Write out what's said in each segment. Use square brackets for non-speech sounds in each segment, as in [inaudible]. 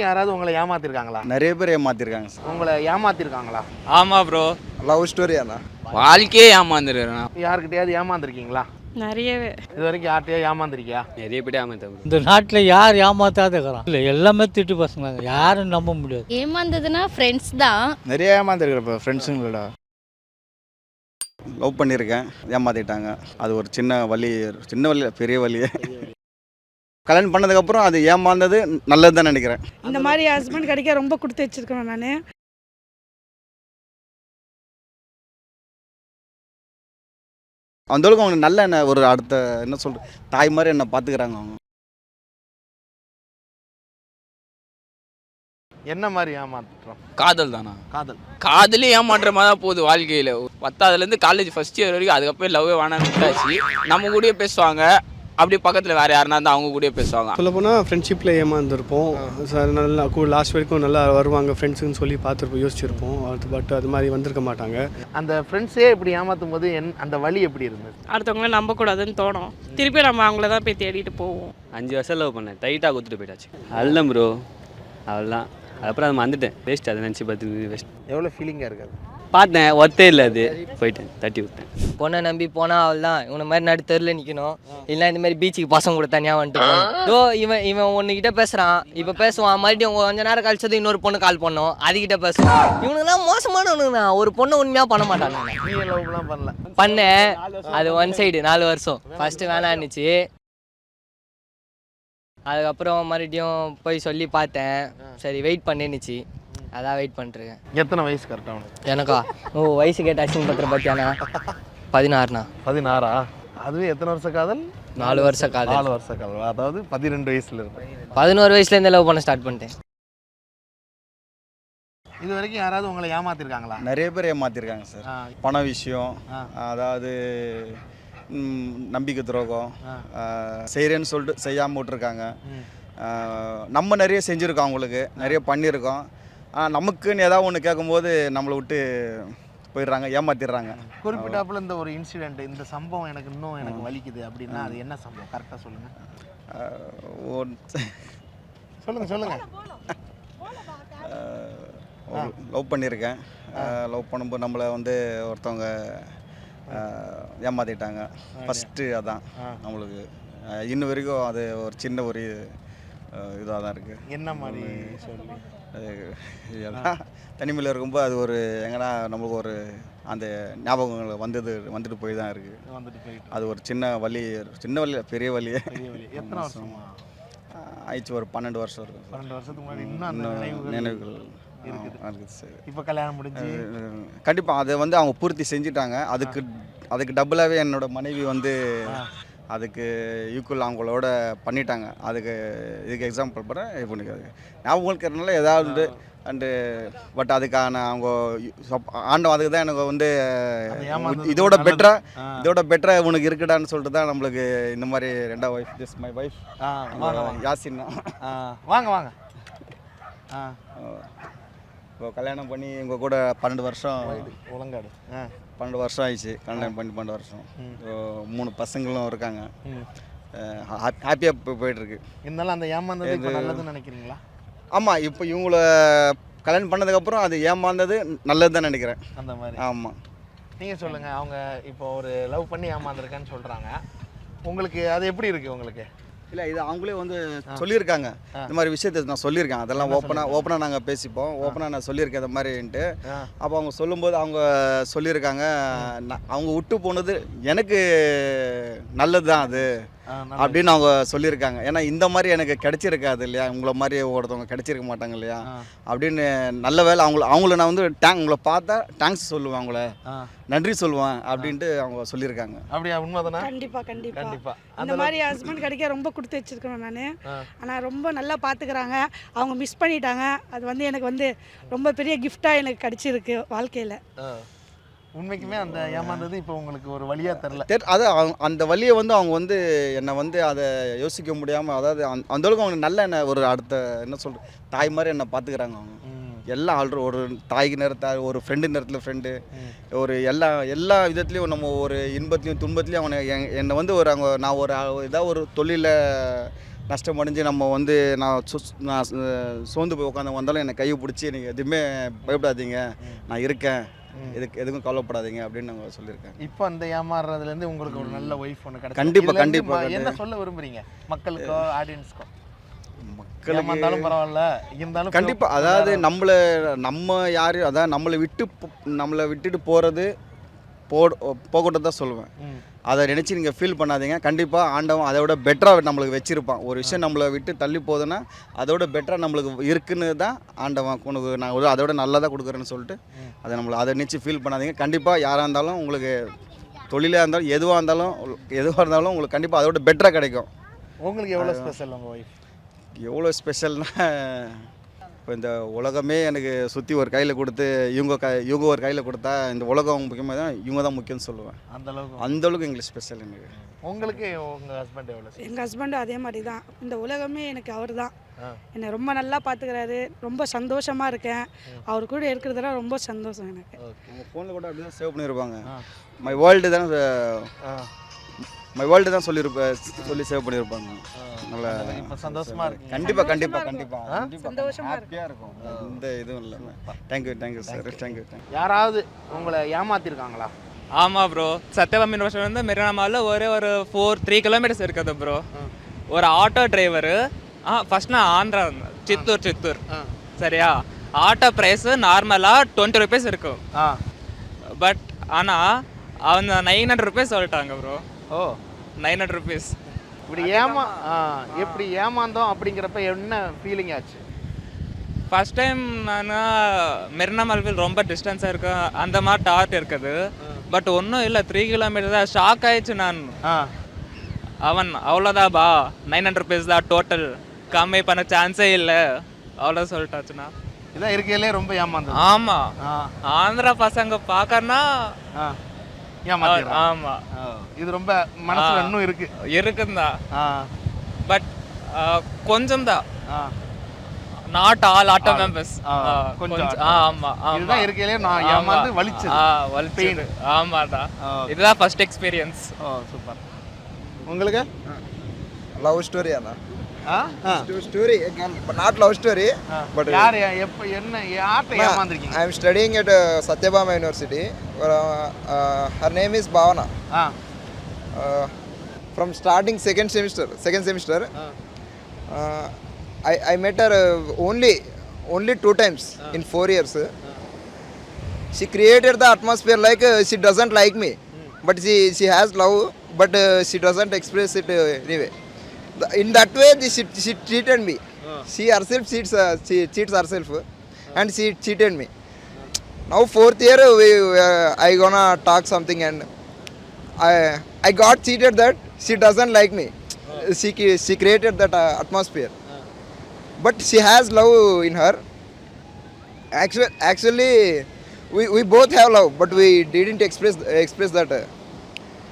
யாராவது உங்களை ஏமாத்திருக்காங்களா? நிறைய பேர் ஏமாத்திருக்காங்க சார். உங்களை ஏமாத்திருக்காங்களா? ஆமா ப்ரோ லவ் ஸ்டோரியாண்ணா வாழ்க்கையே ஏமாந்துருக்கேன் யாருக்கிட்டயாவது ஏமாந்துருக்கீங்களா? நிறையவே. இது வரைக்கும் யார்கிட்டயா ஏமாந்துருக்கியா? நிறைய பேர் ஏமாத்தேன் இந்த நாட்டில் யார் ஏமாத்தாத இருக்கிறான்? இல்லை எல்லாமே திட்டு பசங்க யாரும் நம்ப முடியாது. ஏமாந்ததுன்னா ஃப்ரெண்ட்ஸ் தான். நிறைய ஏமாத்திருக்கிறேன் இப்போ ஃப்ரெண்ட்ஸுங்களோட லவ் பண்ணியிருக்கேன். ஏமாத்திட்டாங்க. அது ஒரு சின்ன வலி சின்ன வலி பெரிய வலி. கல்யாணம் பண்ணதுக்கப்புறம் அது ஏமாந்தது நல்லது தான் நினைக்கிறேன். இந்த மாதிரி ஹஸ்பண்ட் கிடைக்க ரொம்ப கொடுத்து வச்சிருக்கேன் நான். அந்த அளவுக்கு அவங்க நல்ல என்ன ஒரு அடுத்த என்ன சொல்ற தாய் மாதிரி என்னை பார்த்துக்கிறாங்க அவங்க. என்ன மாதிரி ஏமாத்துறோம்? காதல் தானா? காதல். காதலே ஏமாற்ற மாதிரி தான் போகுது வாழ்க்கையில். பத்தாவதுலேருந்து காலேஜ் ஃபர்ஸ்ட் இயர் வரைக்கும் அதுக்கப்புறம் லவ்வே விட்டாச்சு. நம்ம கூடயே பேசுவாங்க. அப்படியே பக்கத்தில் வேறு யாருனா இருந்தால் அவங்க கூடயே பேசுவாங்க. சொல்ல போனால் ஃப்ரெண்ட்ஷிப்பில் ஏமாந்துருப்போம். சார் நல்லா லாஸ்ட் வரைக்கும் நல்லா வருவாங்க ஃப்ரெண்ட்ஸுன்னு சொல்லி பார்த்துருப்போம் யோசிச்சிருப்போம். அது பட் அது மாதிரி வந்திருக்க மாட்டாங்க. அந்த ஃப்ரெண்ட்ஸே இப்படி ஏமாத்தும் போது என் அந்த வலி எப்படி இருந்தது? அடுத்தவங்கள நம்பக்கூடாதுன்னு தோணும். திருப்பி நம்ம அவங்கள தான் போய் தேடிட்டு போவோம். அஞ்சு வருஷம் லவ் பண்ணேன். டைட்டாக கொடுத்துட்டு போயிட்டாச்சு. அல்ல ப்ரோ அவ்வளோதான் அப்புறம் அதை வந்துட்டேன் வேஸ்ட் அதை நினச்சி பார்த்து வேஸ்ட் எவ்வளோ ஃபீலிங்காக இருக்காது பார்த்தேன் ஒத்தே இல்லை அது. போயிட்டேன் தட்டி விட்டேன். பொண்ணை நம்பி போனா அவள் தான் இவனை மாதிரி நடு தெருல நிற்கணும் இல்லை இந்த மாதிரி பீச்சுக்கு பசங்க கூட தனியாக வந்துட்டு தோ இவன் இவன் ஒன்றுக்கிட்ட பேசுகிறான் இப்போ பேசுவான். மறுபடியும் கொஞ்ச நேரம் கழிச்சது இன்னொரு பொண்ணு கால் பண்ணோம். அதுகிட்ட பேசுவான். இவனுங்களாம் மோசமானவனுங்கண்ணா ஒரு பொண்ணு உண்மையாக பண்ண மாட்டான் பண்ணல பண்ணேன். அது ஒன் சைடு நாலு வருஷம். ஃபர்ஸ்ட் இருந்துச்சு அதுக்கப்புறம் மறுபடியும் போய் சொல்லி பார்த்தேன். சரி வெயிட் பண்ணிருந்துச்சு அதான் வெயிட் பண்ணிருக்கேன் எத்தனை வயசு கரெக்டாக உனக்கு? எனக்கா? ஓ வயசு கேட்ட அசிங்க பத்திர பத்தியாண்ணா பதினாறுண்ணா. பதினாறா? அதுவே எத்தனை வருஷ காதல்? நாலு வருஷம் காதல். நாலு வருஷ காதல். அதாவது பதிரெண்டு வயசுல இருந்து. பதினோரு வயசுலேருந்தே லவ் பண்ண ஸ்டார்ட் பண்ணிட்டேன். இது வரைக்கும் யாராவது உங்களை ஏமாத்திருக்காங்களா? நிறைய பேர் ஏமாத்திருக்காங்க சார். பண விஷயம். அதாவது நம்பிக்கை துரோகம். செய்கிறேன்னு சொல்லிட்டு செய்யாமல் விட்டுருக்காங்க நம்ம நிறைய செஞ்சுருக்கோம் அவங்களுக்கு. நிறைய பண்ணியிருக்கோம் நமக்குன்னு ஏதாவது ஒன்று கேட்கும்போது நம்மளை விட்டு போயிடுறாங்க ஏமாத்திடுறாங்க. குறிப்பிட்டாப்புல இந்த ஒரு இன்சிடென்ட் இந்த சம்பவம் எனக்கு இன்னும் எனக்கு வலிக்குது அப்படின்னா அது என்ன சம்பவம்? கரெக்டாக சொல்லுங்க. சொல்லுங்க சொல்லுங்க. லவ் பண்ணியிருக்கேன். லவ் பண்ணும்போது நம்மளை வந்து ஒருத்தவங்க ஏமாத்திட்டாங்க. ஃபஸ்ட்டு அதான். நம்மளுக்கு. இன்ன வரைக்கும் அது ஒரு சின்ன ஒரு இதாக தான் இருக்குது என்ன மாதிரி சொல்லி? தனிமையில் இருக்கும்போது அது ஒரு எங்கன்னா நம்மளுக்கு ஒரு அந்த ஞாபகங்கள் வந்தது வந்துட்டு போய் தான் இருக்குது வந்துட்டு போயிட்டு அது ஒரு சின்ன வலி சின்ன இல்ல, பெரிய வலி எத்தனை வருஷமா? ஆயிடுச்சு ஒரு பன்னெண்டு வருஷம் இருக்கும். பன்னெண்டு வருஷத்துக்கு முன்னாடி இன்னும் நினைவுகள் இருக்குது. சார். இப்போ கல்யாணம் முடிஞ்சு? கண்டிப்பாக அதை வந்து அவங்க பூர்த்தி செஞ்சுட்டாங்க. அதுக்கு அதுக்கு டபுளாகவே என்னோட மனைவி வந்து அதுக்கு ஈக்குவல் அவங்களோட பண்ணிட்டாங்க. அதுக்கு இதுக்கு எக்ஸாம்பிள் போகிறேன் இது பண்ணிக்காது ஞாபகம் இருக்கிறதுனால ஏதாவது அண்டு பட் அதுக்கான அவங்க ஆண்டவன் அதுக்கு தான் எனக்கு வந்து இதோட. பெட்டரா. இதோட பெட்டரா உனக்கு இருக்குடான்னு சொல்லிட்டு தான் நம்மளுக்கு இந்த மாதிரி ரெண்டாவது ஒய்ஃப் திஸ் மை ஒய்ஃப் ஆ வாங்க வாங்க. இப்போ கல்யாணம் பண்ணி உங்கள் கூட பன்னெண்டு வருஷம் உலங்காடு. ஆ. பன்னெண்டு வருஷம் ஆயிடுச்சு. கல்யாணம் பண்ணி பன்னெண்டு வருஷம். இப்போ மூணு பசங்களும் இருக்காங்க. ஹாப்பியாக போயிட்டுருக்கு. இருந்தாலும் அந்த ஏமாந்தது இப்போ நல்லதுன்னு நினைக்கிறீங்களா? ஆமாம் இப்போ இவங்கள கல்யாணம் பண்ணதுக்கப்புறம் அது ஏமாந்தது நல்லது தான் நினைக்கிறேன். அந்த மாதிரி. ஆமாம் நீங்கள் சொல்லுங்கள் அவங்க இப்போ ஒரு லவ் பண்ணி ஏமாந்துருக்கேன்னு சொல்கிறாங்க உங்களுக்கு அது எப்படி இருக்குது உங்களுக்கு? இல்லை இது அவங்களே வந்து சொல்லியிருக்காங்க. இந்த மாதிரி விஷயத்தை நான் சொல்லியிருக்கேன். அதெல்லாம் ஓப்பனாக ஓப்பனாக நாங்கள் பேசிப்போம். ஓப்பனாக நான் சொல்லியிருக்கேன் இந்த மாதிரின்ட்டு. அப்போ அவங்க சொல்லும்போது அவங்க சொல்லியிருக்காங்க. நான் அவங்க விட்டு போனது எனக்கு நல்லது தான் அது. அப்படின்னு அவங்க சொல்லியிருக்காங்க. ஏன்னா இந்த மாதிரி எனக்கு கிடைச்சிருக்காது இல்லையா? உங்களை மாதிரி ஒருத்தவங்க கிடைச்சிருக்க மாட்டாங்க இல்லையா. அப்படின்னு நல்ல வேலை அவங்கள அவங்கள நான் வந்து டேங்க் உங்களை பார்த்தா தேங்க்ஸ் சொல்லுவேன் அவங்கள. நன்றி சொல்லுவேன் அப்படின்ட்டு அவங்க சொல்லியிருக்காங்க. அப்படியா? உண்மைதானா? கண்டிப்பா கண்டிப்பா. கண்டிப்பா. இந்த மாதிரி ஹஸ்பண்ட் கிடைக்க ரொம்ப கொடுத்து வச்சிருக்கேன் நான். ஆனால் ரொம்ப நல்லா பார்த்துக்கிறாங்க அவங்க மிஸ் பண்ணிட்டாங்க. அது வந்து எனக்கு வந்து ரொம்ப பெரிய கிஃப்டாக எனக்கு கிடைச்சிருக்கு வாழ்க்கையில். உண்மைக்குமே அந்த ஏமாந்தது இப்போ உங்களுக்கு ஒரு வழியா தெரில தெர் அது அந்த வழியை வந்து அவங்க வந்து என்னை வந்து அதை யோசிக்க முடியாமல் அதாவது அந்த அந்த அளவுக்கு அவங்க நல்ல என்ன ஒரு அடுத்த என்ன சொல்ற தாய் மாதிரி என்னை பார்த்துக்கிறாங்க அவங்க. எல்லாம் ஆல்ரெடி ஒரு தாய்க்கு நேரத்தாய் ஒரு ஃப்ரெண்டு நேரத்தில் ஃப்ரெண்டு ஒரு எல்லா எல்லா விதத்துலேயும் நம்ம ஒரு இன்பத்துலேயும் துன்பத்துலேயும் அவனை என்- என்னை வந்து ஒரு அவங்க நான் ஒரு ஏதாவது ஒரு தொழிலில் நஷ்டம் அடைஞ்சு நம்ம வந்து நான் சு- நான் சோர்ந்து போய் உட்காந்து வந்தாலும் என்னை கையை பிடிச்சி நீங்கள் எதுவுமே பயப்படாதீங்க. நான் இருக்கேன். இதுக்கு எதுக்கும் கவலைப்படாதீங்க அப்படின்னு நாங்கள் சொல்லியிருக்கேன் இப்போ அந்த ஏமாறுறதுல இருந்து உங்களுக்கு ஒரு நல்ல ஒய்ஃப் ஒன்று கிடைச்சு கண்டிப்பா, இதுல இருந்து கண்டிப்பா, ம- என்ன. சொல்ல விரும்புறீங்க? மக்களுக்கோ ஆடியன்ஸ்க்கோ மக்களுக்கு பரவாயில்ல இருந்தாலும் கண்டிப்பாக அதாவது நம்மளை நம்ம யார் அதாவது நம்மளை விட்டு நம்மளை விட்டுட்டு போகிறது போ போகட்டும் தான் சொல்லுவேன். அதை நினச்சி நீங்கள் ஃபீல் பண்ணாதீங்க. கண்டிப்பாக ஆண்டவன் அதை விட பெட்டராக நம்மளுக்கு வச்சுருப்பான். ஒரு விஷயம் நம்மளை விட்டு தள்ளி போகுதுன்னா அதோட பெட்டராக நம்மளுக்கு இருக்குன்னு தான் ஆண்டவன் உனக்கு நான் ஒரு அதோட நல்லதாக கொடுக்குறேன்னு சொல்லிட்டு அதை நம்மளை அதை நினச்சி ஃபீல் பண்ணாதீங்க. கண்டிப்பாக யாராக இருந்தாலும் உங்களுக்கு தொழிலாக இருந்தாலும் எதுவாக இருந்தாலும் எதுவாக இருந்தாலும் உங்களுக்கு கண்டிப்பாக அதோட பெட்டராக கிடைக்கும். உங்களுக்கு எவ்வளோ ஸ்பெஷல் உங்கள் ஒய்ஃப் எவ்வளோ ஸ்பெஷல்னா இப்போ இந்த உலகமே எனக்கு சுற்றி ஒரு கையில் கொடுத்து இவங்க க இவங்க ஒரு கையில் கொடுத்தா இந்த உலகம் முக்கியமாக தான் இவங்க தான் முக்கியம்னு சொல்லுவேன். அந்த அளவுக்கு அந்த அளவுக்கு எங்களுக்கு ஸ்பெஷல் எனக்கு. உங்களுக்கு உங்கள் ஹஸ்பண்ட் எவ்வளோ? எங்கள் ஹஸ்பண்டும் அதே மாதிரி தான். இந்த உலகமே எனக்கு அவர் தான். என்னை ரொம்ப நல்லா பார்த்துக்கிறாரு ரொம்ப சந்தோஷமாக இருக்கேன். அவர் கூட இருக்கிறதுலாம் ரொம்ப சந்தோஷம் எனக்கு. உங்கள் ஃபோனில் கூட அப்படி தான் சேவ் பண்ணியிருப்பாங்க. மை வேர்ல்டு தான். மை வேர்ல்டு தான் சொல்லியிருப்ப சொல்லி சேவ் பண்ணியிருப்பாங்க நல்லா சந்தோஷமா இருக்கு கண்டிப்பாக கண்டிப்பாக கண்டிப்பாக ஹாப்பியாக இருக்கும். எந்த இதுவும் இல்லை. Thank you thank you sir thank you thank you யாராவது உங்களை ஏமாத்திருக்காங்களா? ஆமாம் ப்ரோ சத்யவாமி யூனிவர்சிட்டி வந்து மெரினாமாவில் ஒரே ஒரு ஃபோர் த்ரீ கிலோமீட்டர்ஸ் இருக்குது ப்ரோ ஒரு ஆட்டோ டிரைவரு ஆ ஃபர்ஸ்ட் நான் ஆந்திரா இருந்தேன் சித்தூர் சித்தூர். சரியா? ஆட்டோ ப்ரைஸ் நார்மலாக டுவெண்ட்டி ருபீஸ் இருக்கும். ஆ. பட் ஆனால் அவங்க நைன் ஹண்ட்ரட் ருபீஸ் சொல்லிட்டாங்க ப்ரோ ஓ நைன் ஹண்ட்ரட் ருபீஸ் இப்படி ஏமா ஆ எப்படி ஏமாந்தோம் அப்படிங்கிறப்ப என்ன ஃபீலிங் ஆச்சு? ஃபர்ஸ்ட் டைம் நான் மெரினா மால்வில் ரொம்ப டிஸ்டன்ஸாக இருக்கு அந்த மாதிரி டார்ட் இருக்குது. பட் ஒன்றும் இல்லை த்ரீ கிலோமீட்டர் தான். ஷாக் ஆயிடுச்சு நான். ஆ. அவன் அவ்வளோதான் பா நைன் ஹண்ட்ரட் ருபீஸ் தான் டோட்டல் கம்மி பண்ண சான்ஸே இல்லை. அவ்வளோ சொல்லிட்டாச்சுண்ணா இதான் இருக்கையிலே ரொம்ப ஏமாந்தது. ஆமாம் ஆ. ஆந்திரா பசங்க பார்க்கறனா ஆ. ஏமாத்திடுறாங்க. ஆமாம் ஆ. இது ரொம்ப மனசுல. இன்னும் இருக்கு. இருக்குந்தா ஆ. பட் கொஞ்சம் தான் ஆ. நாட் ஆல் ஆட்டோ மெம்பர்ஸ் ஆ, கொஞ்சம் ஆமாம் இதுதான் இருக்கையிலே நான் ஏமாந்து வலிச்சது. ஆ வலிச்சது. ஆமாடா. இதுதான் ஃபர்ஸ்ட் எக்ஸ்பீரியன்ஸ் ஓ சூப்பர். உங்களுக்கு? லவ் ஸ்டோரி அண்ணா. ஆ ஆ story not love story but யார் எப்போ என்ன யார்கிட்ட ஏமாந்துருக்கீங்க I am studying at Sathyabama university her name is Bhavana ah from starting second semester second semester I I met her uh, only only two times in four years she created the atmosphere like uh, she doesn't like me but she she has love but uh, she doesn't express it uh, anyway The- in that way the, she, she treated me she herself cheats uh, she cheats herself and she cheated me now fourth year we uh, i gonna talk something and I I got cheated that she doesn't like me. She she created that uh, atmosphere. But she has love in her. Actually, actually, we, we both have love, but we didn't express express that. Uh,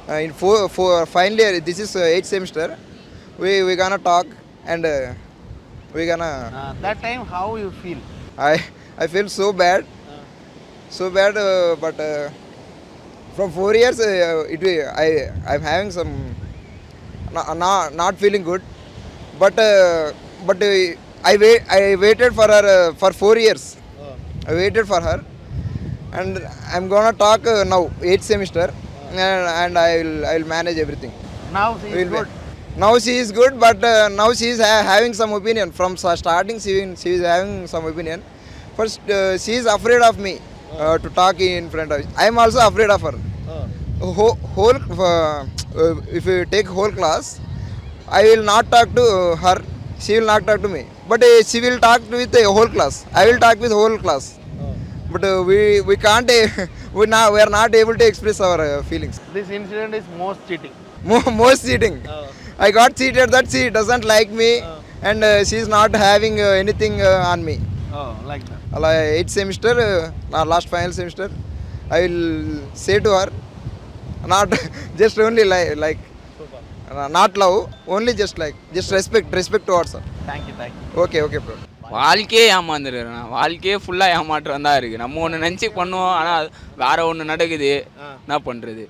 uh, in four, four final year, this is uh, eighth semester we we gonna talk and uh, we gonna. Uh, that time, how you feel? I I feel so bad, uh. so bad. Uh, but uh, from four years, uh, it I I'm having some not not, feeling good, but uh, but uh, I wait I waited for her uh, for four years. Uh. I waited for her, and I'm gonna talk uh, now eighth semester, uh. and, and I'll I'll manage everything. Now We'll be- good now she is good but uh, now she is ha having some opinion. From starting she, she is having some opinion. First uh, she is afraid of me uh, to talk in front of i am also afraid of her. Uh. Whole uh, uh, if you take whole class i will not talk to her she will not talk to me. But uh, she will talk with the whole class. I will talk with whole class. Uh. But uh, we we can't uh, [laughs] we now we are not able to express our uh, feelings. This incident is most cheating. Most cheating. I got cheated that she doesn't like me and uh, she's not having uh, anything uh, on me. O like that Like eighth semester, uh, last final semester, I will say to her, not just only like, like uh, not love, only just like, just respect, respect towards her. Thank you thank you Okay, okay, bro. வாழ்க்கையே ஏமாந்துருக்கேன் வாழ்க்கையே ஃபுல்லாக ஏமாற்றம் தான் இருக்குது நம்ம ஒன்று நினச்சி பண்ணுவோம் ஆனால் வேற ஒன்று நடக்குது என்ன பண்ணுறது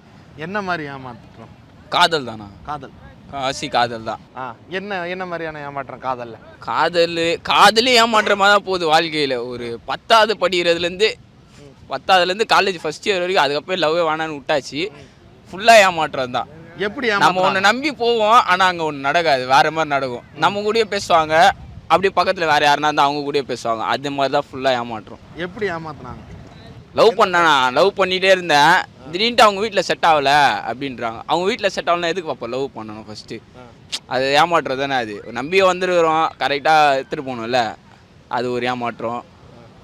என்ன மாதிரி ஏமாத்துறோம் காதல் தானா காதல் காசி காதல் தான். ஆ என்ன என்ன மாதிரியான ஏமாற்றம் காதல்ல? காதல் காதலே ஏமாற்ற மாதிரி தான் போகுது வாழ்க்கையில். ஒரு பத்தாவது படிக்கிறதுலேருந்து பத்தாவதுலேருந்து காலேஜ் ஃபஸ்ட் இயர் வரைக்கும் அதுக்கப்புறம் லவ்வே வேணான்னு விட்டாச்சு. ஃபுல்லாக ஏமாற்றம் தான். எப்படி நம்ம? ஒன்று நம்பி போவோம் ஆனால் அங்கே ஒன்று நடக்காது. வேறு மாதிரி நடக்கும். நம்ம கூடயே பேசுவாங்க. அப்படியே பக்கத்தில் வேறு யாருனா இருந்தால் அவங்க கூடயே பேசுவாங்க. அது மாதிரி தான் ஃபுல்லாக ஏமாற்றம். எப்படி ஏமாத்துனாங்க? லவ் பண்ணேனா லவ் பண்ணிகிட்டே இருந்தேன். திடீர்னு அவங்க வீட்டில் செட் ஆகல அப்படின்றாங்க. அவங்க வீட்டில் செட் ஆகலனா எதுக்கு பாப்பா லவ் பண்ணணும் ஃபஸ்ட்டு அது ஏமாற்றம் தானே அது. நம்பியே வந்துருக்குறோம் கரெக்டாக எடுத்துகிட்டு போகணும்ல. அது ஒரு ஏமாற்றம்.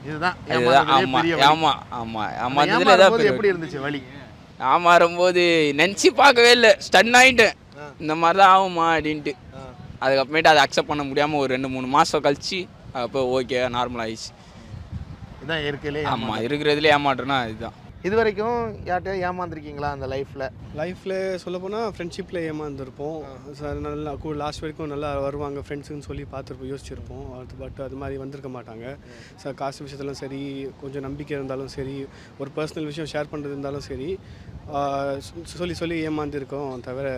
இதுதான். அதுதான் ஆமாம். ஆமாம் ஆமாம் ஏதாவது எப்படி இருந்துச்சு வலி ஏமாறும்போது நினச்சி பார்க்கவே இல்லை. ஸ்டன் ஆகிட்டேன் இந்த மாதிரி தான் ஆகுமா அப்படின்ட்டு. அதுக்கப்புறமேட்டு அதை அக்செப்ட் பண்ண முடியாமல் ஒரு ரெண்டு மூணு மாதம் கழிச்சு அப்போ ஓகே நார்மல் ஆயிடுச்சு. இதான் இயற்கையிலே ஆமாம் இருக்கிறதுலே ஏமாற்றம்னா இதுதான் இது வரைக்கும் யார்கிட்டயும் ஏமாந்துருக்கீங்களா அந்த லைஃப்பில் சொல்ல போனால் ஃப்ரெண்ட்ஷிப்பில் ஏமாந்துருப்போம். சார் நல்லா லாஸ்ட் வரைக்கும் நல்லா வருவாங்க ஃப்ரெண்ட்ஸுன்னு சொல்லி பார்த்துருப்போம் யோசிச்சிருப்போம். அது பட் அது மாதிரி வந்திருக்க மாட்டாங்க. சார் காசு விஷயத்துலாம் சரி கொஞ்சம் நம்பிக்கை இருந்தாலும் சரி ஒரு பர்சனல் விஷயம் ஷேர் பண்ணுறது இருந்தாலும் சரி சொல்லி சொல்லி ஏமாந்துருக்கோம் தவிர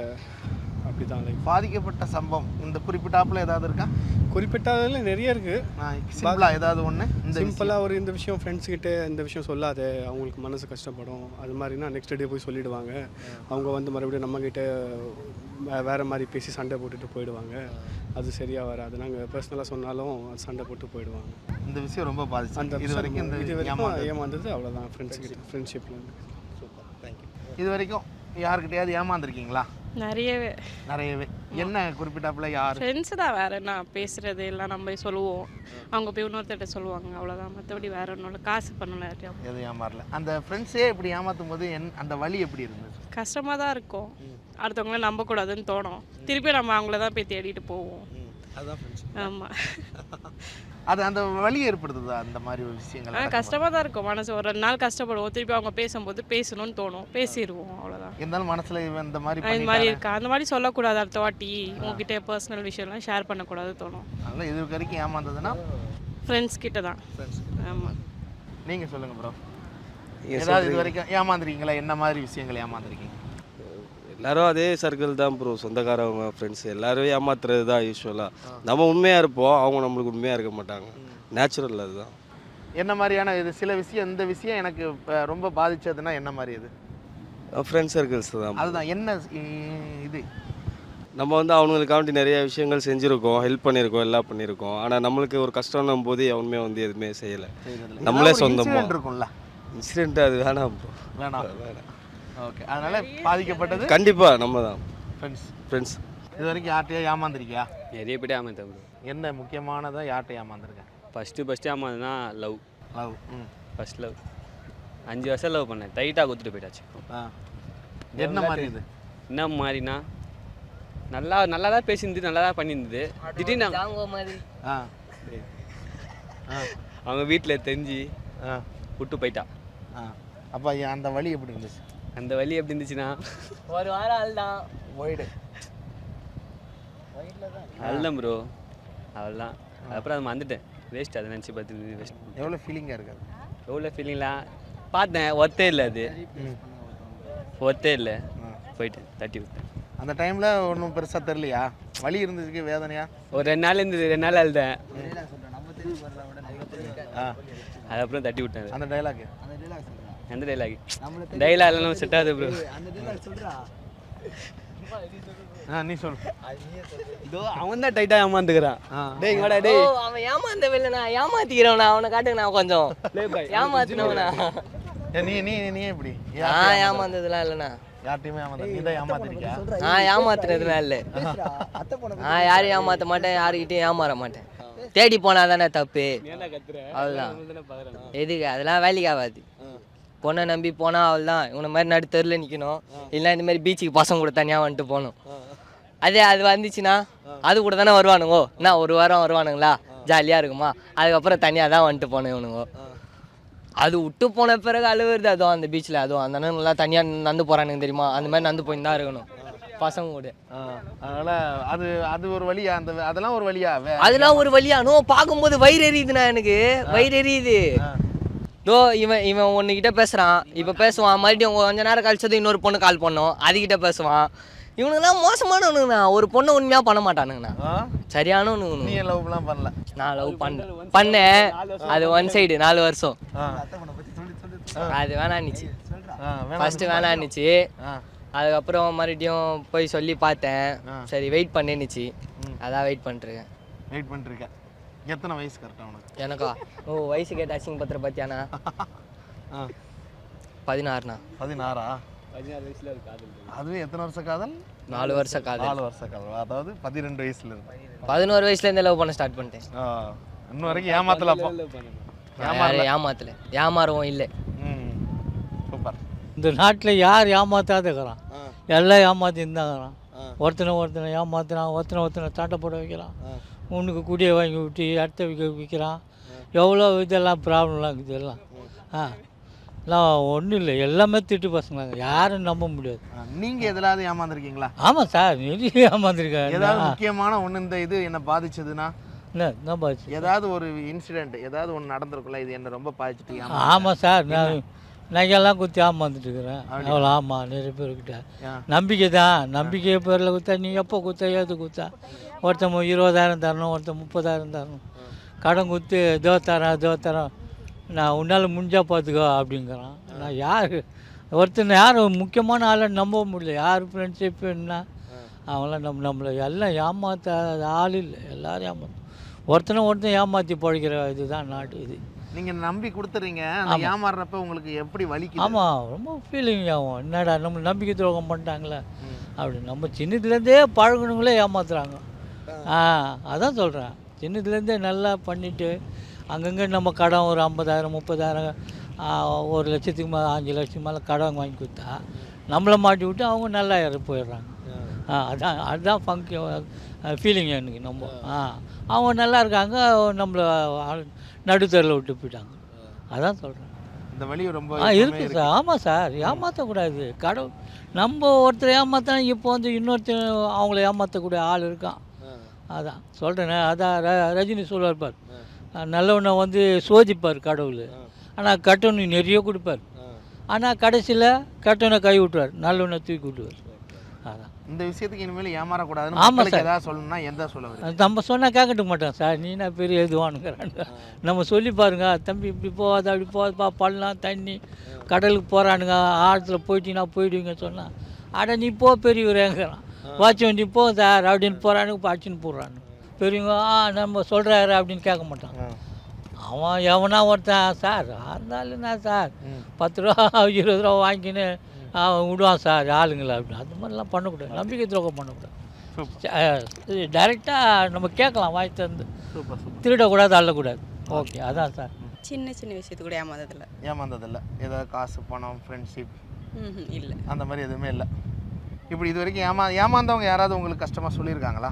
அப்படி தான் லைஃப் பாதிக்கப்பட்ட சம்பவம். இந்த குறிப்பிட்டாப்புல ஏதாவது இருக்கா? குறிப்பிட்டதில் நிறைய இருக்குது சிம்பிளா ஏதாவது ஒண்ணு? இந்த சிம்பிளாக ஒரு இந்த விஷயம் ஃப்ரெண்ட்ஸ் கிட்ட இந்த விஷயம் சொல்லாத அவங்களுக்கு மனசு கஷ்டப்படும். அது மாதிரினா நெக்ஸ்ட் டே போய் சொல்லிடுவாங்க. அவங்க வந்து மறுபடியும் நம்மக்கிட்ட வேற மாதிரி பேசி சண்டை போட்டுட்டு போயிடுவாங்க. அது சரியாக வராது. நாங்கள் பர்சனலாக சொன்னாலும் சண்டை போட்டு போயிடுவாங்க. இந்த விஷயம் ரொம்ப பாதிச்சு. அந்த இது வரைக்கும் இந்த இது வரைக்கும் ஏமாந்தது. அவ்வளோதான் ஃப்ரெண்ட்ஸ் கிட்ட ஃப்ரெண்ட்ஷிப்பில் இது வரைக்கும் யாருக்கிட்டயாவது ஏமாந்துருக்கீங்களா? நிறையவே. நிறையவே. என்ன குறிப்பிட்டாப்புல யாரு? ஃப்ரெண்ட்ஸு தான் வேற என்ன பேசுறது எல்லாம் நம்ம சொல்லுவோம். அவங்க போய் இன்னொருத்தர்கிட்ட சொல்லுவாங்க அவ்வளோதான் மற்றபடி வேற ஒன்றும் காசு பண்ணல எதுவும் ஏமாறல அந்த ஃப்ரெண்ட்ஸே இப்படி ஏமாத்தும் போது என் அந்த வலி எப்படி இருந்தது? கஷ்டமாக தான் இருக்கும். அடுத்தவங்கள நம்பக்கூடாதுன்னு தோணும். திருப்பி நம்ம அவங்கள தான் போய் தேடிட்டு போவோம். ஆமாம் [laughs] அது அந்த வலி ஏற்படுத்துதா? அந்த மாதிரி ஒரு விஷயங்கள்? கஷ்டமாக தான் இருக்கும். மனசு ஒரு ரெண்டு நாள் கஷ்டப்படுவோம். திருப்பி அவங்க பேசும்போது பேசணும்னு தோணும். பேசிடுவோம் அவ்வளோதான் இருந்தாலும் மனசுல இந்த மாதிரி இது மாதிரி. இருக்கா? அந்த மாதிரி சொல்லக்கூடாது அடுத்த வாட்டி. உங்ககிட்ட பர்சனல் விஷயம்லாம் ஷேர் பண்ணக்கூடாது தோணும். அதனால இது வரைக்கும் ஏமாந்ததுன்னா? ஃப்ரெண்ட்ஸ் கிட்ட தான் ஃப்ரெண்ட்ஸ் ஆமாம் நீங்க சொல்லுங்க ப்ரோ ஏதாவது இது. வரைக்கும் ஏமாந்துருக்கீங்களா? என்ன மாதிரி விஷயங்கள் ஏமாந்துருக்கீங்க? எல்லாரும் அதே சர்க்கிள் தான் ப்ரோ சொந்தக்காரவங்க ஃப்ரெண்ட்ஸ் எல்லாரும் ஏமாத்துறது தான் யூஸ்வலாக நம்ம உண்மையாக இருப்போம் அவங்க நம்மளுக்கு உண்மையாக இருக்க மாட்டாங்க. நேச்சுரல் அதுதான். என்ன மாதிரியான இது? சில விஷயம் இந்த விஷயம் எனக்கு ரொம்ப பாதிச்சதுன்னா என்ன மாதிரி இது? ஃப்ரெண்ட் சர்க்கிள்ஸ் தான் அதுதான். என்ன இது? நம்ம வந்து அவங்களுக்காண்டி நிறைய விஷயங்கள் செஞ்சுருக்கோம். ஹெல்ப் பண்ணியிருக்கோம் எல்லாம் பண்ணியிருக்கோம் ஆனால் நம்மளுக்கு ஒரு கஷ்டம்னும் போது எவனுமே வந்து எதுவுமே செய்யலை. நம்மளே சொந்தமாக இருக்கும்ல? இன்சிடென்ட் அது வேணாம் ப்ரோ வேணாம். ஓகே. அதனால பாதிக்கப்பட்டது கண்டிப்பாக நம்ம தான் ஃப்ரெண்ட்ஸ் ஃப்ரெண்ட்ஸ் இது வரைக்கும் யார்கிட்டயா ஏமாந்துருக்கியா? நிறைய பேர் ப்ரோ என்ன முக்கியமானதா யார்கிட்ட ஏமாந்துருக்கேன் ஃபஸ்ட்டு ஃபஸ்ட்டு ஏமாந்ததுனா லவ் லவ் ம். ஃபஸ்ட் லவ் அஞ்சு வருஷம் லவ் பண்ணேன். டைட்டாக கொடுத்துட்டு போயிட்டாச்சு. ஆ. என்ன மாதிரி இது? என்ன மாதிரினா நல்லா நல்லா தான் பேசியிருந்து நல்லா தான் பண்ணியிருந்தது. திடீர்னு ஜாங்கோ மாதிரி. ஆ. ஆ. அவங்க வீட்டில் தெரிஞ்சு ஆ. விட்டு போயிட்டா. ஆ. அப்போ அந்த வழி எப்படி இருந்துச்சு? அந்த வழி எப்படி இருந்துச்சுன்னா? ஒரு வாரம் அழுதான். ஒய்டு அவ்வளோதான் ப்ரோ அவ்வளோதான் அப்புறம் அதை மறந்துட்டேன். வேஸ்ட் அதை நினச்சி பார்த்து வேஸ்ட் எவ்வளோ ஃபீலிங்காக இருக்காது எவ்வளோ ஃபீலிங்லாம் பார்த்தேன். ஒத்தே இல்லை அது. ஒத்தே இல்லை. போயிட்டேன். தட்டி விட்டேன். அந்த டைமில் ஒன்றும் பெருசாக தெரியலையா? வலி இருந்துச்சு வேதனையா? ஒரு ரெண்டு நாள் இருந்தது. ரெண்டு நாள் அழுதேன். ஆ. அதுக்கப்புறம் தட்டி விட்டேன். அந்த டைலாக் எந்த டைலாக் டைலாக் எல்லாம் செட் ஆகுது ப்ரோ நீ சொல். இதோ அவன் தான் டைட்டாக ஏமாந்துக்கிறான் டேய் வாடா டேய். அவன் ஏமாந்த நான் ஏமாத்திக்கிறவனா? அவனை காட்டுங்க நான் கொஞ்சம் ஏமாத்தினவனா? நீ நீ நீ எப்படி? நான் ஏமாந்ததுலாம் இல்லைண்ணா. யார்ட்டையுமே ஏமாந்த நீ தான் ஏமாத்திருக்கியா நான் ஏமாத்துனதுலாம் இல்லை. நான் யாரையும் ஏமாத்த மாட்டேன் யாருக்கிட்டையும் ஏமாற மாட்டேன். தேடி போனா தானே தப்பு. அவ்வளோதான் எதுக்கு? அதெல்லாம் வேலைக்கு ஆகாது. பொண்ணை நம்பி போனா அவ்வளோதான் இவனை மாதிரி நடு தெருல நிற்கணும் இல்லைன்னா இந்த மாதிரி பீச்சுக்கு பசங்க கூட தனியாக வந்துட்டு போகணும். அதே அது வந்துச்சுன்னா அது கூட தானே வருவானுங்கோ? என்ன ஒரு வாரம் வருவானுங்களா? ஜாலியாக இருக்குமா? அதுக்கப்புறம் தனியாக தான் வந்துட்டு போனோம் இவனுங்கோ. அது விட்டு போன பிறகு அழுவுறது அதுவும் அந்த பீச்சில் அதுவும் அந்த அண்ணனுங்களாம் தனியாக நடந்து போகிறானுங்க தெரியுமா? அந்த மாதிரி நடந்து போய் தான் இருக்கணும். பசங்க கூட. அதனால அது அது ஒரு வழியா? அந்த அதெல்லாம் ஒரு வழியா? அதெல்லாம் ஒரு வழியா. நோ பார்க்கும்போது வயிறு எரியுதுண்ணா எனக்கு. வயிறு எரியுது. தோ இவன் இவன் ஒன்றுகிட்ட பேசுகிறான் இப்போ பேசுவான். மறுபடியும் கொஞ்ச நேரம் கழிச்சது இன்னொரு பொண்ணு கால் பண்ணோம். அதுகிட்ட பேசுவான். இவனுங்களாம் மோசமானவனுங்கண்ணா ஒரு பொண்ணை உண்மையாக பண்ண மாட்டானுங்கண்ணா? சரியானவனுங்க நீ லவ்லாம் பண்ணல? நான் லவ் பண்ண பண்ணேன். அது ஒன் சைடு நாலு வருஷம். அது வேணான்னுச்சு. ஃபஸ்ட்டு வேணான்னுச்சு. அதுக்கப்புறம் மறுபடியும் போய் சொல்லி பார்த்தேன். சரி வெயிட் பண்ணினுச்சு. அதான் வெயிட் பண்ணிருக்கேன் வெயிட் பண்ணிட்டு இருக்க எத்தனை வயசு கரெக்டா உனக்கு? எனக்கா? ஓ வயசு கேட்ட அசிங்க பத்திர பார்த்தியாண்ணா ஆ. பதினாறுண்ணா. பதினாறா? பதினாறு வயசுல ஒரு காதல் அதுவே எத்தனை வருஷ காதல்? நாலு வருஷம் காதல். நாலு வருஷ காதல். அதாவது பதிரெண்டு வயசுல இருந்து. பதினோரு வயசுலேருந்தே லவ் பண்ண ஸ்டார்ட் பண்ணிட்டேன். ஆ. இன்னும் வரைக்கும் ஏமாத்தல அப்போ. யாரையும் ஏமாத்தல. ஏமாறவும் இல்லை. ம். சூப்பர். இந்த நாட்டில் யார் ஏமாத்தாதுக்கிறான் ஆ. எல்லாம் ஏமாத்தின்னு ஆ. ஒருத்தனை ஒருத்தனை ஏமாத்துறான் ஒருத்தனை ஒருத்தனை தாட்டை போட வைக்கிறான். உனக்கு குடியை வாங்கி விட்டு இடத்த விற்க விற்கிறான். எவ்வளோ இதெல்லாம் ப்ராப்ளம்லாம் இருக்குது எல்லாம் ஆ. எல்லாம் ஒன்றும் இல்லை எல்லாமே திட்டு பசங்களாங்க. யாரும் நம்ப முடியாது. ஆ, நீங்க எதுலாவது ஏமாந்துருக்கீங்களா? ஆமாம் சார் நிறைய ஏமாந்துருக்கேன் ஏதாவது முக்கியமான ஒண்ணு இந்த இது என்ன பாதிச்சதுன்னா? என்ன பாச்சு ஏதாவது ஒரு இன்சிடென்ட் ஏதாவது ஒன்று நடந்திருக்குல்ல இது என்ன ரொம்ப பாதிச்சுட்டு ஆமாம் சார் நான் நகையெல்லாம் குத்தி ஏமாந்துட்டு இருக்கிறேன்? அவ்வளோ ஆமாம் நிறைய பேர்கிட்ட. நம்பிக்கை தான். நம்பிக்கை பேரில் குத்தா நீ எப்போ குத்த ஏது குத்தா? ஒருத்தன் மு- இருபதாயிரம் தரணும் ஒருத்தன் முப்பதாயிரம் தரணும். கடன் குத்து இதோ தரேன் இதோ தரேன். நான் உன்னால் முடிஞ்சா பார்த்துக்கோ அப்படிங்கிறான். நான் யார்? ஒருத்தன் யார்? முக்கியமான ஆளை நம்ப முடியல. யார் ஃப்ரெண்ட்ஷிப் என்ன? அவங்களாம் நம்ம நம்மளை எல்லாம் ஏமாற்ற ஆள் இல்லை. எல்லாரும் ஏமாத்த ஒருத்தனை ஒருத்தன் ஏமாற்றி பழைக்கிற இதுதான் நாட்டு இது. நீங்க நம்பி கொடுத்துறீங்க. ஏமாறுறப்ப உங்களுக்கு எப்படி வலிக்குது? ஆமாம் ரொம்ப ஃபீலிங் ஆகும் என்னடா நம்ம நம்பிக்கை துரோகம் பண்ணிட்டாங்களே. அப்படி நம்ம சின்னதுலேருந்தே பழகுனவங்களே ஏமாத்துறாங்க. ஆ அதான் சொல்கிறேன் சின்னதுலேருந்தே நல்லா பண்ணிவிட்டு அங்கங்கே நம்ம கடன் ஒரு ஐம்பதாயிரம் முப்பதாயிரம் ஒரு லட்சத்துக்கு மேலே அஞ்சு லட்சத்துக்கு மேலே கடன் வாங்கி கொடுத்தா நம்மளை மாட்டி விட்டு அவங்க நல்லா இறந்து போயிடுறாங்க. ஆ. அதான் அதுதான் ஃபங்க் ஃபீலிங் எனக்கு நம்ம ஆ. அவங்க நல்லா இருக்காங்க நம்மளை நடுத்தரில் விட்டு போயிட்டாங்க. அதான் சொல்கிறேன் இந்த வலி ரொம்ப ஆ இருக்குது சார். ஆமாம் சார். ஏமாற்றக்கூடாது கடவுள் நம்ம ஒருத்தர் ஏமாத்தினா இப்போ வந்து இன்னொருத்தர் அவங்கள ஏமாற்றக்கூடிய ஆள் இருக்கான். அதான். சொல்கிறேனே அதான் ர- ரஜினி சொல்லுவார் பார். நல்லவனை வந்து சோதிப்பார் கடவுள். ஆனால் கட்டவனை நிறைய கொடுப்பார். ஆனால் கடைசியில் கட்டவனை கை விட்டுவார் நல்லவனை தூக்கி விட்டுவார். அதான். இந்த விஷயத்துக்கு இனிமேல் ஏமாறக்கூடாதுன்னு ஆமா மக்களுக்கு சார். ஏதாவது சொல்லணும்னா எந்த சொல்ல வரீங்க நம்ம சொன்னால் கேட்கட்டு மாட்டோம் சார். நீ என்ன பெரிய இதுவானுங்கிறாங்க நம்ம சொல்லி பாருங்க தம்பி இப்படி போகாத அப்படி போகாதப்பா பள்ளம் தண்ணி கடலுக்கு போகிறானுங்க ஆழத்தில் போயிட்டீங்கன்னா போயிடுவீங்க சொன்னால் அட நீ போ பெரியவரேங்கிறான். வாட்ச் நீ போ சார் அப்படின்னு போகிறானுங்க பாய்ச்சின்னு போடுறானு. பெரியவங்க ஆ நம்ம சொல்கிறாரு அப்படின்னு கேட்க மாட்டான். அவன் எவனா ஒருத்தன் சார் இருந்தாலும் நான் சார்? பத்து ரூபா இருபது ரூபா வாங்கிக்கின்னு அவன் விடுவான் சார் ஆளுங்களை அப்படின்னு. அந்த மாதிரிலாம் பண்ணக்கூடாது. நம்பிக்கை துரோகம் பண்ணக்கூடாது. டைரெக்டாக நம்ம கேட்கலாம் வாய் தந்து சூப்பர் சூப்பர். திருடக்கூடாது அள்ளக்கூடாது. ஓகே அதான் சார். சின்ன சின்ன விஷயத்துக்கு கூட ஏமாந்ததில்ல. ஏமாந்ததில்ல. ஏதாவது காசு பணம் ஃப்ரெண்ட்ஷிப் இல்லை. அந்த மாதிரி எதுவுமே இல்லை. இப்படி இது வரைக்கும் ஏமா ஏமாந்தவங்க யாராவது உங்களுக்கு கஷ்டமாக சொல்லியிருக்காங்களா?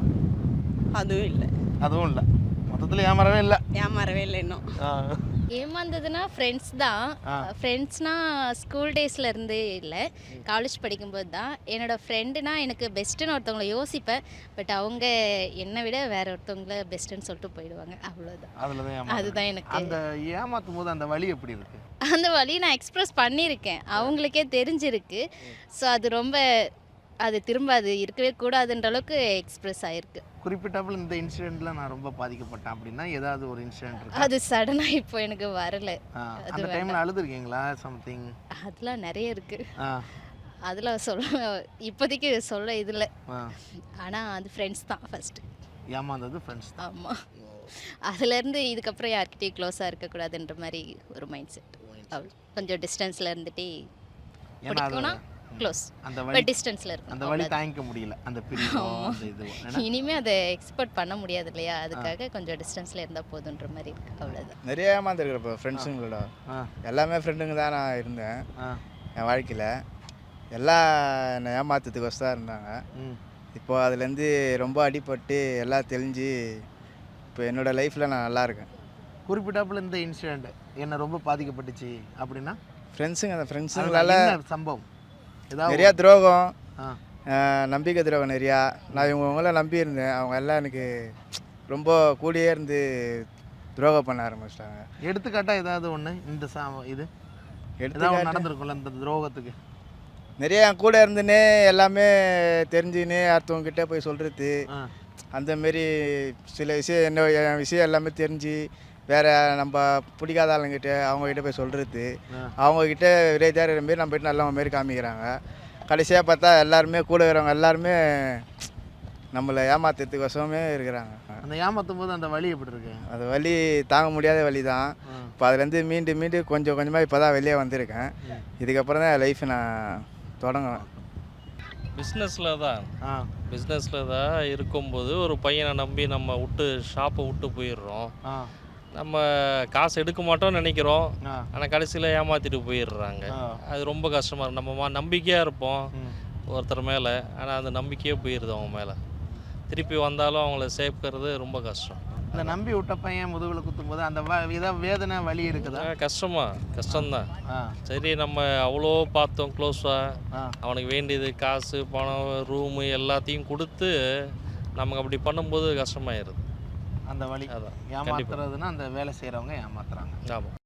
அதுவும் இல்லை. அதுவும் இல்லை. மொத்தத்தில் ஏமாறவே இல்லை. ஏமாறவே இல்லை இன்னும். ஏமாந்ததுன்னா ஃப்ரெண்ட்ஸ் தான். ஆ. ஃப்ரெண்ட்ஸ்னா ஸ்கூல் டேஸ்ல இருந்தே இல்லை. காலேஜ் படிக்கும்போது தான். என்னோட ஃப்ரெண்டுனா எனக்கு பெஸ்ட்டுன்னு ஒருத்தவங்கள யோசிப்பேன். பட் அவங்க என்னை விட வேற ஒருத்தவங்கள பெஸ்ட்டுன்னு சொல்லிட்டு போயிடுவாங்க. அவ்வளோதான் அதுதான் எனக்கு. அந்த ஏமாத்தும் போது அந்த வலி எப்படி இருக்கு? அந்த வழியை நான் எக்ஸ்ப்ரெஸ் பண்ணியிருக்கேன். அவங்களுக்கே தெரிஞ்சிருக்கு. ஸோ அது ரொம்ப அது திரும்ப அது இருக்கவே கூடாதுன்ற அளவுக்கு எக்ஸ்ப்ரெஸ் ஆயிருக்கு. குறிப்பிட்டாப்புல இந்த இன்சிடென்ட்ல நான் ரொம்ப பாதிக்கப்பட்டேன் அப்படின்னா ஏதாவது ஒரு இன்சிடென்ட் இருக்கு? அது சடனாக இப்போ எனக்கு வரல. அந்த டைம்ல. அழுதுருக்கீங்களா? சம்திங் அதெல்லாம் நிறைய இருக்கு. அதில் சொல்ல இப்போதைக்கு சொல்ல இதில் ஆ. ஆனால் அது ஃப்ரெண்ட்ஸ் தான் ஃபஸ்ட்டு ஏமாந்தது ஃப்ரெண்ட்ஸ் தான். ஆமாம் அதுலேருந்து இதுக்கப்புறம் யார்கிட்டயும் க்ளோஸாக இருக்கக்கூடாதுன்ற மாதிரி ஒரு மைண்ட் செட் கொஞ்சம் டிஸ்டன்ஸில் இருந்துட்டு பிடிக்கும்னா க்ளோஸ் அந்த வலி டிஸ்டன்ஸில் இருக்கும். அந்த வலி தாங்கிக்க முடியல. அந்த பிரிவும் அந்த இது ஏன்னா இனிமே அதை எக்ஸ்பெக்ட் பண்ண முடியாது இல்லையா? அதுக்காக கொஞ்சம் டிஸ்டன்ஸில் இருந்தால் போதுன்ற மாதிரி இருக்கு. அவ்வளோதான் நிறைய ஏமாந்துருக்கிறேன் இப்போ ஃப்ரெண்ட்ஸுங்களோட எல்லாமே ஃப்ரெண்டுங்க தான் நான் இருந்தேன். என் வாழ்க்கையில். எல்லாம் என்னை ஏமாத்துறதுக்கு தான் இருந்தாங்க. இப்போ அதுலேருந்து ரொம்ப அடிபட்டு எல்லாம் தெரிஞ்சு இப்போ என்னோடய லைஃப்பில் நான் நல்லா இருக்கேன். குறிப்பிட்டாப்புல இந்த இன்சிடென்ட் என்ன ரொம்ப பாதிக்கப்பட்டுச்சு அப்படின்னா? ஃப்ரெண்ட்ஸுங்க அந்த ஃப்ரெண்ட்ஸுங்களால சம்பவம்? நிறையா துரோகம். நம்பிக்கை துரோகம் நிறையா. நான் இவங்கவுங்கள நம்பி இருந்தேன். அவங்க எல்லாம் எனக்கு ரொம்ப கூடியே இருந்து துரோகம் பண்ண ஆரம்பிச்சிட்டாங்க. எடுத்துக்காட்டா ஏதாவது ஒண்ணு? இந்த சா இது? எடுத்துக்காட்டு நடந்திருக்கும்ல இந்த துரோகத்துக்கு? நிறைய என் கூட இருந்துன்னு எல்லாமே தெரிஞ்சுன்னு அடுத்தவங்ககிட்ட போய் சொல்கிறது ஆ. அந்த மாரி சில விஷயம் என்ன என் விஷயம் எல்லாமே தெரிஞ்சு வேற நம்ம பிடிக்காத ஆளுங்கிட்ட அவங்ககிட்ட போய் சொல்கிறது. அவங்கக்கிட்ட இருக்கிற மாரி நம்ம போயிட்டு நல்லவங்க மாரி காமிக்கிறாங்க. கடைசியாக பார்த்தா எல்லாருமே கூட இருக்கிறவங்க எல்லாருமே நம்மளை ஏமாத்துறதுக்கோசமே இருக்கிறாங்க. அந்த ஏமாத்தும் போது அந்த வலி எப்படி இருக்கு? அது வலி தாங்க முடியாத வலி தான். இப்போ அதுலேருந்து மீண்டு மீண்டு கொஞ்சம் கொஞ்சமாக இப்போ தான் வெளியே வந்திருக்கேன். இதுக்கப்புறம் தான் லைஃப் நான் தொடங்குவேன். பிஸ்னஸில் தான். ஆ. பிஸ்னஸில் தான் இருக்கும்போது ஒரு பையனை நம்பி நம்ம விட்டு ஷாப்பை விட்டு போயிடுறோம். ஆ. நம்ம காசு எடுக்க மாட்டோம்னு நினைக்கிறோம். ஆனால் கடைசியில் ஏமாற்றிட்டு போயிடுறாங்க. அது ரொம்ப கஷ்டமாக இருக்கும் நம்ம நம்பிக்கையாக இருப்போம். ஒருத்தர் மேலே. ஆனால் அந்த நம்பிக்கையே போயிடுது அவங்க மேலே. திருப்பி வந்தாலும் அவங்கள சேர்க்கறது ரொம்ப கஷ்டம். இந்த நம்பி விட்ட பையன் முதுகுல குத்தும் போது அந்த வ- இத வேதனை வலி இருக்குதா? கஷ்டமா. கஷ்டம்தான். சரி நம்ம அவ்வளோ பார்த்தோம் க்ளோஸாக அவனுக்கு வேண்டியது காசு பணம் ரூமு எல்லாத்தையும் கொடுத்து நமக்கு அப்படி பண்ணும்போது கஷ்டமாயிருது. அந்த அதான். ஏமாத்துறதுன்னா அந்த வேலை செய்கிறவங்க ஏமாத்துறாங்க. ஆமாம்